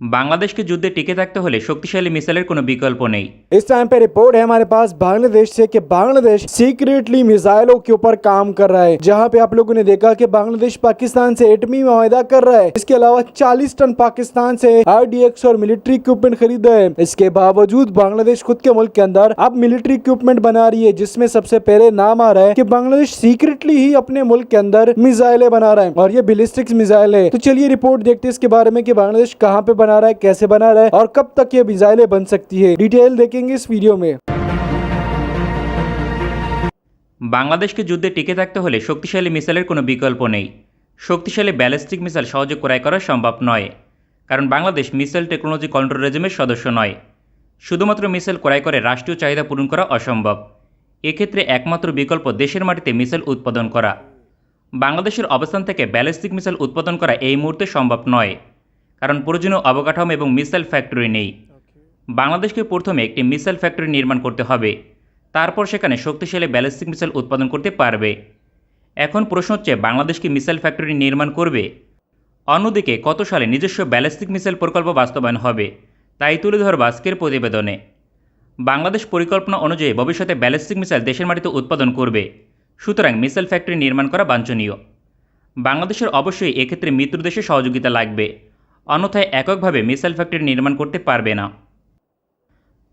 বাংলাদেশকে যুদ্ধে টিকে থাকতে হলে শক্তিশালী মিসাইলের কোনো বিকল্প নেই इस टाइम पे रिपोर्ट है हमारे पास बांग्लादेश से कि बांग्लादेश सीक्रेटली मिसाइलों के ऊपर काम कर रहा है जहां पे आप लोगों ने देखा कि बांग्लादेश पाकिस्तान से एटमी माहिदा कर रहा है इसके अलावा 40 टन पाकिस्तान से आरडीएक्स और मिलिट्री इक्विपमेंट खरीदा है इसके बावजूद बांग्लादेश खुद के मुल्क के अंदर अब मिलिट्री इक्विपमेंट बना रही है जिसमें सबसे पहले नाम आ रहा है कि बांग्लादेश सीक्रेटली ही अपने मुल्क के अंदर मिसाइलें बना रहा है और ये बिलिस्टिक्स मिसाइल है तो चलिए रिपोर्ट देखते हैं इसके बारे में कि बांग्लादेश कहाँ पे बना रहा है कैसे बना रहा है और कब तक ये मिसाइलें बन सकती है डिटेल देखेंगे इस वीडियो में বাংলাদেশকে যুদ্ধে টিকে থাকতে হলে শক্তিশালী মিসাইলের কোনো বিকল্প নেই শক্তিশালী ব্যালিস্টিক মিসাইল সহজে ক্রয় করা সম্ভব নয় কারণ বাংলাদেশ মিসাইল টেকনোলজি কন্ট্রোল রেজিমের সদস্য নয় শুধুমাত্র মিসাইল ক্রয় করে রাষ্ট্রীয় চাহিদা পূরণ করা অসম্ভব এক্ষেত্রে একমাত্র বিকল্প দেশের মাটিতে মিসাইল উৎপাদন করা বাংলাদেশের অবস্থান থেকে ব্যালিস্টিক মিসাইল উৎপাদন করা এই মুহূর্তে সম্ভব নয় কারণ প্রয়োজনীয় অবকাঠামো এবং মিসাইল ফ্যাক্টরি নেই। বাংলাদেশকে প্রথমে একটি মিসাইল ফ্যাক্টরি নির্মাণ করতে হবে। তারপর সেখানে শক্তিশালী ব্যালিস্টিক মিসাইল উৎপাদন করতে পারবে। এখন প্রশ্ন হচ্ছে, বাংলাদেশ কি মিসাইল ফ্যাক্টরি নির্মাণ করবে? অন্যদিকে, কত সালে নিজস্ব ব্যালিস্টিক মিসাইল প্রকল্প বাস্তবায়ন হবে, তাই তুলে ধরব আজকের প্রতিবেদনে। বাংলাদেশ পরিকল্পনা অনুযায়ী ভবিষ্যতে ব্যালিস্টিক মিসাইল দেশের মাটিতে উৎপাদন করবে। সুতরাং মিসাইল ফ্যাক্টরি নির্মাণ করা বাঞ্ছনীয়। বাংলাদেশের অবশ্যই এক্ষেত্রে মিত্র দেশের সহযোগিতা লাগবে। অন্যথায় এককভাবে মিসাইল ফ্যাক্টরি নির্মাণ করতে পারবে না।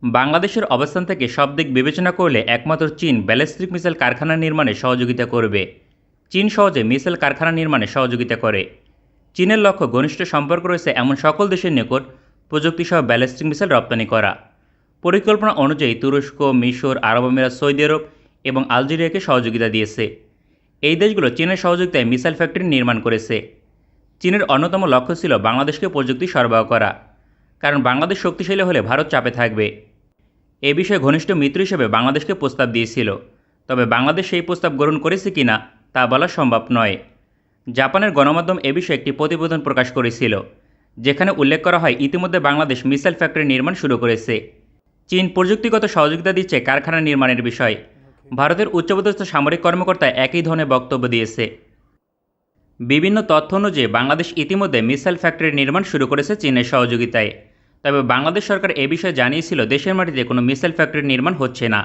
বাংলাদেশের অবস্থান থেকে সব দিক বিবেচনা করলে একমাত্র চীন ব্যালিস্টিক মিসাইল কারখানা নির্মাণে সহযোগিতা করবে। চীন সহজে মিসাইল কারখানা নির্মাণে সহযোগিতা করে। চীনের লক্ষ্য ঘনিষ্ঠ সম্পর্ক রয়েছে এমন সকল দেশের নিকট প্রযুক্তিসহ ব্যালিস্টিক মিসাইল রপ্তানি করা। পরিকল্পনা অনুযায়ী তুরস্ক, মিশর, আরব আমিরাত, সৌদি আরব এবং আলজেরিয়াকে সহযোগিতা দিয়েছে। এই দেশগুলো চীনের সহযোগিতায় মিসাইল ফ্যাক্টরি নির্মাণ করেছে। চীনের অন্যতম লক্ষ্য ছিল বাংলাদেশকে প্রযুক্তি সরবরাহ করা, কারণ বাংলাদেশ শক্তিশালী হলে ভারত চাপে থাকবে। এ বিষয়ে ঘনিষ্ঠ মিত্র হিসেবে বাংলাদেশকে প্রস্তাব দিয়েছিল, তবে বাংলাদেশ সেই প্রস্তাব গ্রহণ করেছে কিনা তা বলা সম্ভব নয়। জাপানের গণমাধ্যম এ বিষয়ে একটি প্রতিবেদন প্রকাশ করেছিল, যেখানে উল্লেখ করা হয় ইতিমধ্যে বাংলাদেশ মিসাইল ফ্যাক্টরি নির্মাণ শুরু করেছে। চীন প্রযুক্তিগত সহযোগিতা দিচ্ছে কারখানা নির্মাণের বিষয়। ভারতের উচ্চপদস্থ সামরিক কর্মকর্তা একই ধরনের বক্তব্য দিয়েছে। বিভিন্ন তথ্য অনুযায়ী বাংলাদেশ ইতিমধ্যে মিসাইল ফ্যাক্টরি নির্মাণ শুরু করেছে চীনের সহযোগিতায়। তবে বাংলাদেশ সরকার এ বিষয়ে জানিয়েছিল, দেশের মাটিতে কোনো মিসাইল ফ্যাক্টরি নির্মাণ হচ্ছে না।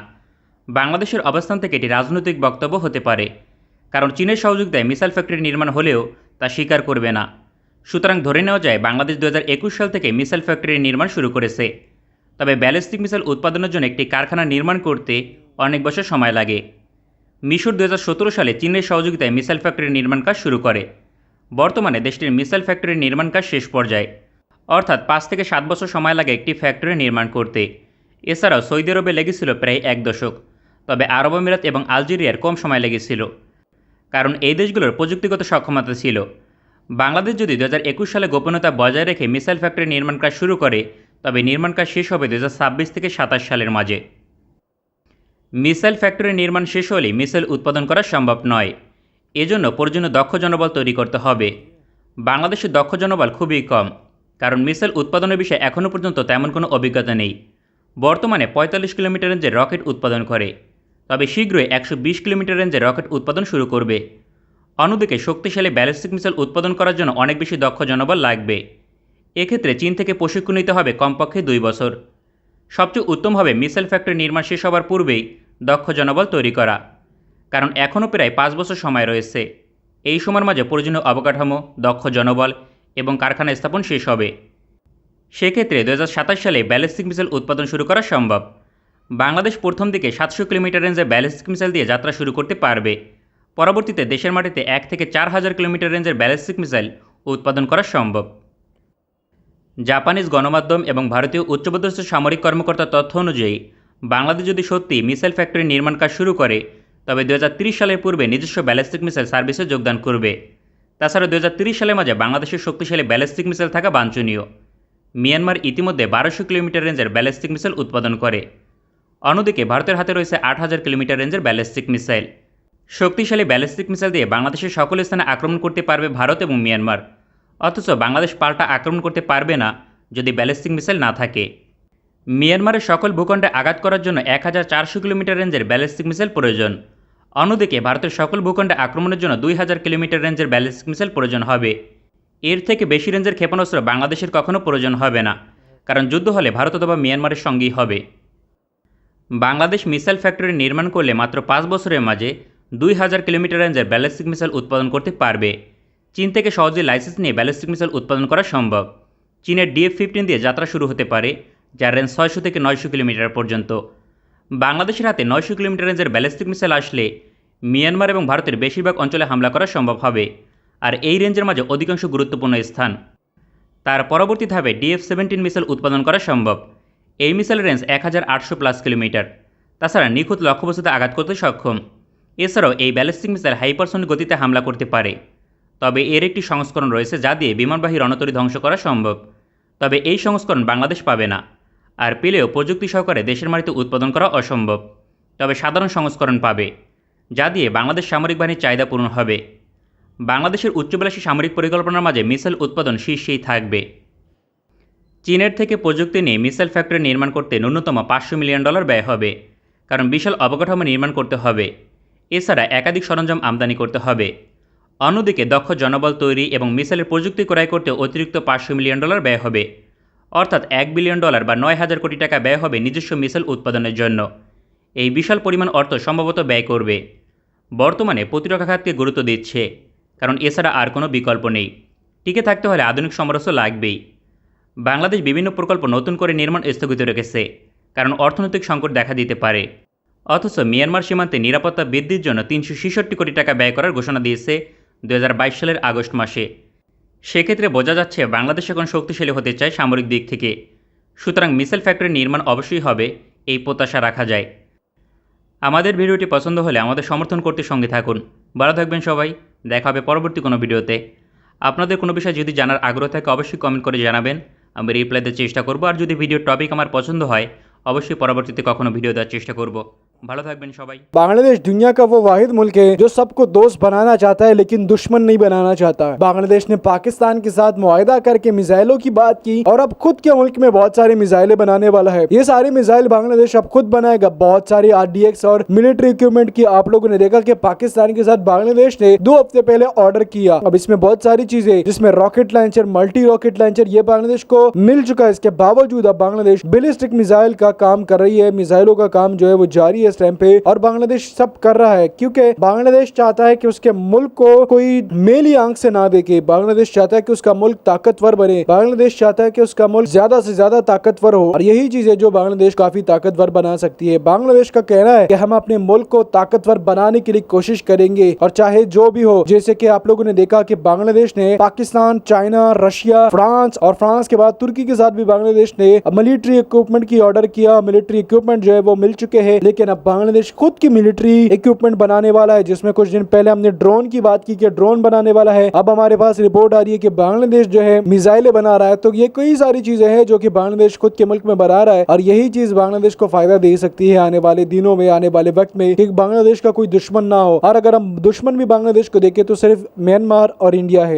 বাংলাদেশের অবস্থান থেকে এটি রাজনৈতিক বক্তব্য হতে পারে। কারণ চীনের সহযোগিতায় মিসাইল ফ্যাক্টরি নির্মাণ হলেও তা স্বীকার করবে না। সুতরাং ধরে নেওয়া যায়, বাংলাদেশ দু হাজার একুশ সাল থেকে মিসাইল ফ্যাক্টরি নির্মাণ শুরু করেছে। তবে ব্যালিস্টিক মিসাইল উৎপাদনের জন্য একটি কারখানা নির্মাণ করতে অনেক বছর সময় লাগে। মিশর দু হাজার সতেরো সালে চীনের সহযোগিতায় মিসাইল ফ্যাক্টরি নির্মাণ কাজ শুরু করে। বর্তমানে দেশটির মিসাইল ফ্যাক্টরির নির্মাণ কাজ শেষ পর্যায়ে। অর্থাৎ পাঁচ থেকে সাত বছর সময় লাগে একটি ফ্যাক্টরি নির্মাণ করতে। এছাড়াও সৌদি আরবে লেগেছিল প্রায় এক দশক। তবে আরব আমিরাত এবং আলজেরিয়ার কম সময় লেগেছিল। কারণ এই দেশগুলোর প্রযুক্তিগত সক্ষমতা ছিল। বাংলাদেশ যদি দু হাজার একুশ সালে গোপনীয়তা বজায় রেখে মিসাইল ফ্যাক্টরি নির্মাণ কাজ শুরু করে, তবে নির্মাণ কাজ শেষ হবে দু হাজার ছাব্বিশ থেকে সাতাশ সালের মাঝে। মিসাইল ফ্যাক্টরি নির্মাণ শেষ হলেই মিসাইল উৎপাদন করা সম্ভব নয়। এজন্য প্রয়োজনীয় দক্ষ জনবল তৈরি করতে হবে। বাংলাদেশের দক্ষ জনবল খুবই কম, কারণ মিসাইল উৎপাদনের বিষয়ে এখনও পর্যন্ত তেমন কোনো অভিজ্ঞতা নেই। বর্তমানে পঁয়তাল্লিশ কিলোমিটার রেঞ্জের রকেট উৎপাদন করে, তবে শীঘ্রই একশো বিশ কিলোমিটার রেঞ্জের রকেট উৎপাদন শুরু করবে। অন্যদিকে শক্তিশালী ব্যালিস্টিক মিসাইল উৎপাদন করার জন্য অনেক বেশি দক্ষ জনবল লাগবে। এক্ষেত্রে চীন থেকে প্রশিক্ষণ নিতে হবে কমপক্ষে দুই বছর। সবচেয়ে উত্তম হবে মিসাইল ফ্যাক্টরি নির্মাণ শেষ হওয়ার পূর্বেই দক্ষ জনবল তৈরি করা। কারণ এখনও প্রায় পাঁচ বছর সময় রয়েছে। এই সময়ের মাঝে প্রয়োজনীয় অবকাঠামো, দক্ষ জনবল এবং কারখানা স্থাপন শেষ হবে। সেক্ষেত্রে দু হাজার সাতাশ সালে ব্যালিস্টিক মিসাইল উৎপাদন শুরু করা সম্ভব। বাংলাদেশ প্রথম দিকে সাতশো কিলোমিটার রেঞ্জের ব্যালিস্টিক মিসাইল দিয়ে যাত্রা শুরু করতে পারবে। পরবর্তীতে দেশের মাটিতে এক থেকে চার হাজার কিলোমিটার রেঞ্জের ব্যালিস্টিক মিসাইল উৎপাদন করা সম্ভব। জাপানিজ গণমাধ্যম এবং ভারতীয় উচ্চপদস্থ সামরিক কর্মকর্তার তথ্য অনুযায়ী বাংলাদেশ যদি সত্যি মিসাইল ফ্যাক্টরি নির্মাণ কাজ শুরু করে, তবে দু হাজার ত্রিশ সালের পূর্বে নিজস্ব ব্যালিস্টিক মিসাইল সার্ভিসে যোগদান করবে। তাছাড়া দু সালের মাঝে বাংলাদেশের শক্তিশালী ব্যালিস্টিক মিসাইল থাকা বাঞ্ছনীয়। মিয়ানমার ইতিমধ্যে বারোশো কিলোমিটার রেঞ্জের ব্যালিস্টিক মিসাইল উৎপাদন করে। অন্যদিকে ভারতের হাতে রয়েছে আট হাজার কিলোমিটার রেঞ্জের ব্যালিস্টিক মিসাইল। শক্তিশালী ব্যালিস্টিক মিসাইল দিয়ে বাংলাদেশের সকল স্থানে আক্রমণ করতে পারবে ভারত এবং মিয়ানমার। অথচ বাংলাদেশ পাল্টা আক্রমণ করতে পারবে না যদি ব্যালিস্টিক মিসাইল না থাকে। মিয়ানমারের সকল ভূখণ্ডে আঘাত করার জন্য এক হাজার চারশো কিলোমিটার রেঞ্জের ব্যালিস্টিক মিসাইল প্রয়োজন। অন্যদিকে, ভারতের সকল ভূখণ্ডে আক্রমণের জন্য দুই হাজার কিলোমিটার রেঞ্জের ব্যালিস্টিক মিসাইল প্রয়োজন হবে। এর থেকে বেশি রেঞ্জের ক্ষেপণাস্ত্র বাংলাদেশের কখনো প্রয়োজন হবে না, কারণ যুদ্ধ হলে ভারত অথবা মিয়ানমারের সঙ্গেই হবে। বাংলাদেশ মিসাইল ফ্যাক্টরি নির্মাণ করলে মাত্র পাঁচ বছরের মাঝে দুই হাজার কিলোমিটার রেঞ্জের ব্যালিস্টিক মিসাইল উৎপাদন করতে পারবে। চীন থেকে সহজে লাইসেন্স নিয়ে ব্যালিস্টিক মিসাইল উৎপাদন করা সম্ভব। চীনের ডিএফ ফিফটিন দিয়ে যাত্রা শুরু হতে পারে। যার রেঞ্জ ছয়শো থেকে নয়শো কিলোমিটার পর্যন্ত। বাংলাদেশের হাতে নয়শো কিলোমিটার রেঞ্জের ব্যালিস্টিক মিসাইল আসলে মিয়ানমার এবং ভারতের বেশিরভাগ অঞ্চলে হামলা করা সম্ভব হবে, আর এই রেঞ্জের মাঝে অধিকাংশ গুরুত্বপূর্ণ স্থান। তার পরবর্তী ধাপে ডিএফ সেভেন্টিন মিসাইল উৎপাদন করা সম্ভব। এই মিসাইলের রেঞ্জ এক হাজার আটশো প্লাস কিলোমিটার। তাছাড়া নিখুঁত লক্ষ্যবস্তুতে আঘাত করতে সক্ষম। এছাড়াও এই ব্যালিস্টিক মিসাইল হাইপারসনিক গতিতে হামলা করতে পারে। তবে এর একটি সংস্করণ রয়েছে যা দিয়ে বিমানবাহী রণতরী ধ্বংস করা সম্ভব। তবে এই সংস্করণ বাংলাদেশ পাবে না। আর পেলেও প্রযুক্তি সহকারে দেশের মাটিতে উৎপাদন করা অসম্ভব। তবে সাধারণ সংস্করণ পাবে, যা দিয়ে বাংলাদেশ সামরিক বাহিনীর চাহিদা পূরণ হবে। বাংলাদেশের উচ্চবিলাসী সামরিক পরিকল্পনার মাঝে মিসাইল উৎপাদন শীর্ষেই থাকবে। চীনের থেকে প্রযুক্তি নিয়ে মিসাইল ফ্যাক্টরি নির্মাণ করতে ন্যূনতম পাঁচশো মিলিয়ন ডলার ব্যয় হবে, কারণ বিশাল অবকাঠামো নির্মাণ করতে হবে। এছাড়া একাধিক সরঞ্জাম আমদানি করতে হবে। অন্যদিকে দক্ষ জনবল তৈরি এবং মিসাইলের প্রযুক্তি ক্রয় করতে অতিরিক্ত পাঁচশো মিলিয়ন ডলার ব্যয় হবে। অর্থাৎ এক বিলিয়ন ডলার বা নয় হাজার কোটি টাকা ব্যয় হবে নিজস্ব মিসাইল উৎপাদনের জন্য। এই বিশাল পরিমাণ অর্থ সম্ভবত ব্যয় করবে। বর্তমানে প্রতিরক্ষা খাতকে গুরুত্ব দিচ্ছে, কারণ এছাড়া আর কোনো বিকল্প নেই। টিকে থাকতে হলে আধুনিক সমরস্য লাগবেই। বাংলাদেশ বিভিন্ন প্রকল্প নতুন করে নির্মাণ স্থগিত রেখেছে, কারণ অর্থনৈতিক সংকট দেখা দিতে পারে। অথচ মিয়ানমার সীমান্তে নিরাপত্তা বৃদ্ধির জন্য তিনশো ছেষট্টি কোটি টাকা ব্যয় করার ঘোষণা দিয়েছে দু হাজার বাইশ সালের আগস্ট মাসে। সেক্ষেত্রে বোঝা যাচ্ছে বাংলাদেশ এখন শক্তিশালী হতে চায় সামরিক দিক থেকে। সুতরাং মিসাইল ফ্যাক্টরি নির্মাণ অবশ্যই হবে, এই প্রত্যাশা রাখা যায়। আমাদের ভিডিওটি পছন্দ হলে আমাদের সমর্থন করতে সঙ্গে থাকুন। ভালো থাকবেন সবাই, দেখা হবে পরবর্তী কোনো ভিডিওতে। আপনাদের কোনো বিষয় যদি জানার আগ্রহ থাকে, অবশ্যই কমেন্ট করে জানাবেন। আমি রিপ্লাই দেওয়ার চেষ্টা করব, আর যদি ভিডিওর টপিক আমার পছন্দ হয়, অবশ্যই পরবর্তীতে কখনো ভিডিও দেওয়ার চেষ্টা করব। ভালো থাকবেন সবাই बांग्लादेश दुनिया का वो वाहिद मुल्क है जो सबको दोस्त बनाना चाहता है लेकिन दुश्मन नहीं बनाना चाहता बांग्लादेश ने पाकिस्तान के साथ मुआहदा करके मिसाइलों की बात की और अब खुद के मुल्क में बहुत सारी मिसाइलें बनाने वाला है ये सारी मिसाइल बांग्लादेश अब खुद बनाएगा बहुत सारी आर और मिलिट्री इक्विपमेंट की आप लोगों ने देखा कि पाकिस्तान के साथ बांग्लादेश ने दो हफ्ते पहले ऑर्डर किया अब इसमें बहुत सारी चीजें जिसमें rocket launcher multi rocket launcher ये बांग्लादेश को मिल चुका है इसके बावजूद अब बांग्लादेश बैलिस्टिक मिसाइल का काम कर रही है मिसाइलों का काम जो है वो जारी है इस टाइम पे और बांग्लादेश सब कर रहा है, क्योंकि बांग्लादेश चाहता है कि उसके मुल्क को कोई मेली आँख से ना देखे। बांग्लादेश चाहता है कि उसका मुल्क ताकतवर बने। बांग्लादेश चाहता है कि उसका मुल्क ज़्यादा से ज़्यादा ताकतवर हो। और यही चीज़ है जो बांग्लादेश काफ़ी ताकतवर बना सकती है। बांग्लादेश का कहना है कि हम अपने मुल्क को ताकतवर बनाने के लिए कोशिश करेंगे। और चाहे जो भी हो, जैसे कि आप लोगों ने देखा कि बांग्लादेश ने पाकिस्तान, चाइना, रशिया, फ्रांस और फ्रांस के बाद तुर्की के साथ भी बांग्लादेश ने मिलिट्री इक्विपमेंट की ऑर्डर किया। मिलिट्री इक्विपमेंट जो है वो मिल चुके हैं। लेकिन अब बांग्लादेश खुद की मिलिट्री इक्विपमेंट बनाने वाला है, जिसमें कुछ दिन पहले हमने ड्रोन की बात की कि ड्रोन बनाने वाला है। अब हमारे पास रिपोर्ट आ रही है कि बांग्लादेश जो है मिसाइलें बना रहा है। तो ये कई सारी चीज़ें हैं जो कि बांग्लादेश खुद के मुल्क में बना रहा है और यही चीज़ बांग्लादेश को फ़ायदा दे सकती है आने वाले दिनों में, आने वाले वक्त में, कि बांग्लादेश का कोई दुश्मन ना हो। और अगर हम दुश्मन भी बांग्लादेश को देखें तो सिर्फ़ म्यांमार और इंडिया है।